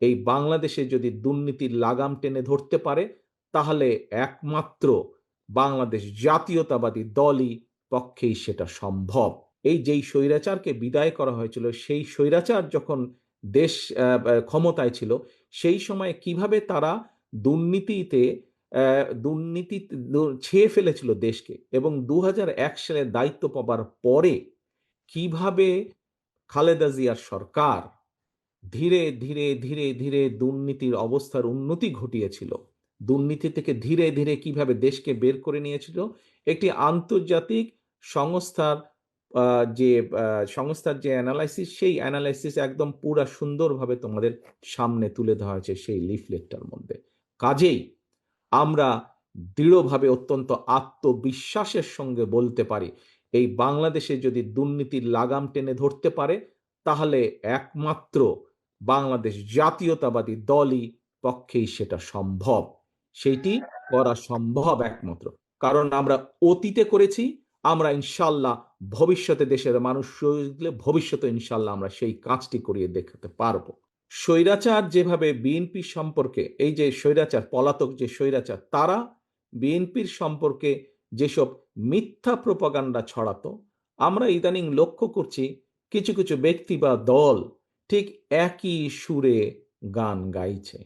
এই বাংলাদেশে যদি দুর্নীতির লাগাম টেনে ধরতে পারে, তাহলে একমাত্র বাংলাদেশ জাতীয়তাবাদী দলই পক্ষেই সেটা সম্ভব। এই যেই স্বৈরাচারকে বিদায় করা হয়েছিল, সেই স্বৈরাচার যখন দেশ ক্ষমতায় ছিল, সেই সময় কীভাবে তারা দুর্নীতিতে দুর্নীতি ছেয়ে ফেলেছিল দেশকে এবং দু হাজার এক সালে দায়িত্ব পাবার পরে কীভাবে খালেদা জিয়ার সরকার ধীরে ধীরে ধীরে ধীরে দুর্নীতির অবস্থার উন্নতি ঘটিয়েছিল। দুর্নীতি থেকে ধীরে ধীরে কীভাবে দেশকে বের করে নিয়েছিল? একটি আন্তর্জাতিক সংস্থার যে সংস্থার যে অ্যানালাইসিস সেই অ্যানালাইসিস একদম পুরা সুন্দরভাবে তোমাদের সামনে তুলে ধরা হয়েছে সেই লিফলেটটার মধ্যে। কাজেই আমরা দৃঢ়ভাবে অত্যন্ত আত্মবিশ্বাসের সঙ্গে বলতে পারি, এই বাংলাদেশে যদি দুর্নীতির লাগাম টেনে ধরতে পারে, তাহলে একমাত্র বাংলাদেশ জাতীয়তাবাদী দলই পক্ষেই সেটা সম্ভব। সেইটি করা সম্ভব একমাত্র। কারণ আমরা অতীতে করেছি, আমরা ইনশাল্লাহ ভবিষ্যতে দেশের মানুষ ভবিষ্যতে ইনশাল্লাহ আমরা সেই কাজটি করিয়ে দেখাতে পারব। স্বৈরাচার যেভাবে বিএনপি সম্পর্কে, এই যে স্বৈরাচার, পলাতক যে স্বৈরাচার, তারা বিএনপির সম্পর্কে যেসব মিথ্যা প্রপাগান্ডা ছড়াতো, আমরা ইদানিং লক্ষ্য করছি কিছু কিছু ব্যক্তি বা দল ঠিক একই সুরে গান গাইছে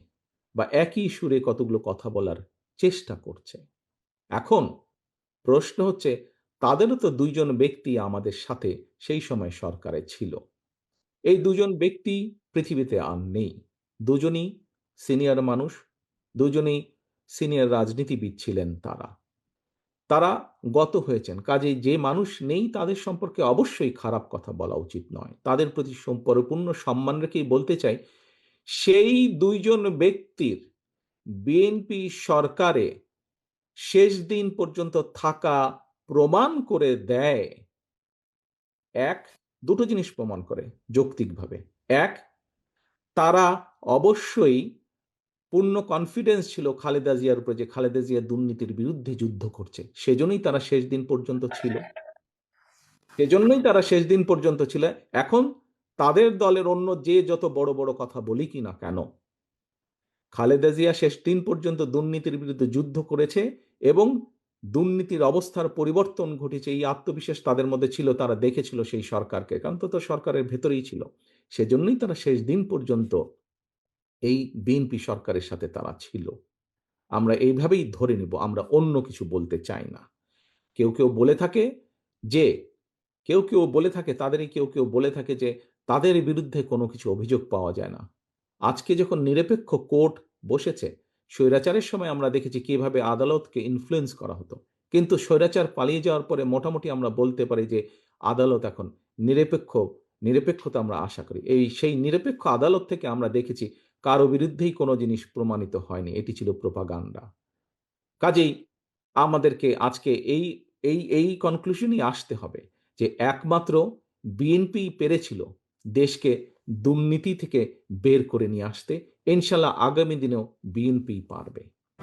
বা একই সুরে কতগুলো কথা বলার চেষ্টা করছে। এখন প্রশ্ন হচ্ছে, তাদেরও তো দুইজন ব্যক্তি আমাদের সাথে সেই সময় সরকারে ছিল। এই দুজন ব্যক্তি পৃথিবীতে আর নেই। দুজনই সিনিয়র মানুষ, দুজনেই সিনিয়র রাজনীতিবিদ ছিলেন তারা। তারা গত হয়েছেন। কাজেই যে মানুষ নেই তাদের সম্পর্কে অবশ্যই খারাপ কথা বলা উচিত নয়। তাদের প্রতি পরিপূর্ণ সম্মান রেখেই বলতে চাই, সেই দুইজন ব্যক্তির বিএনপি সরকারে শেষ দিন পর্যন্ত থাকা প্রমাণ করে দেয়, এক, দুটো জিনিস প্রমাণ করে যৌক্তিকভাবে। এক, তারা অবশ্যই পূর্ণ কনফিডেন্স ছিল খালেদা জিয়ার উপরে যে খালেদা জিয়া দুর্নীতির বিরুদ্ধে যুদ্ধ করছে। সেজন্যই তারা শেষ দিন পর্যন্ত ছিল। সেজন্যই তারা শেষ দিন পর্যন্ত ছিল। এখন তাদের দলের অন্য যে যত বড় বড় কথা বলি কি না কেন? খালেদা জিয়া শেষ দিন পর্যন্ত দুর্নীতির বিরুদ্ধে যুদ্ধ করেছে এবং দুর্নীতির অবস্থার পরিবর্তন ঘটেছে, এই আত্মবিশ্বাস তাদের মধ্যে ছিল, তারা দেখেছিল সেই সরকারকে। কারণ তো সরকারের ভেতরেই ছিল। সেজন্যই তারা শেষ দিন পর্যন্ত এই বিএনপি সরকারের সাথে তারা ছিল। আমরা এইভাবেই ধরে নেব, আমরা অন্য কিছু বলতে চাই না। কেউ কেউ বলে থাকে যে, কেউ কেউ বলে থাকে, তাদেরই কেউ কেউ বলে থাকে যে, তাদের বিরুদ্ধে কোনো কিছু অভিযোগ পাওয়া যায় না। আজকে যখন নিরপেক্ষ কোর্ট বসেছে, স্বৈরাচারের সময় আমরা দেখেছি কীভাবে আদালতকে ইনফ্লুয়েন্স করা হতো। কিন্তু স্বৈরাচার পালিয়ে যাওয়ার পরে মোটামুটি আমরা বলতে পারি যে, আদালত এখন নিরপেক্ষ, নিরপেক্ষতা আমরা আশা করি। এই সেই নিরপেক্ষ আদালত থেকে আমরা দেখেছি কারও বিরুদ্ধেই কোনো জিনিস প্রমাণিত হয়নি। এটি ছিল প্রোপাগান্ডা। কাজেই আমাদেরকে আজকে এই এই এই কনক্লুশনই আসতে হবে যে একমাত্র বিএনপি পেরেছিল দেশকে দুর্নীতি থেকে বের করে নিয়ে আসতে। ইনশাল্লাহ আগামী দিনেও বিএনপি পারবে।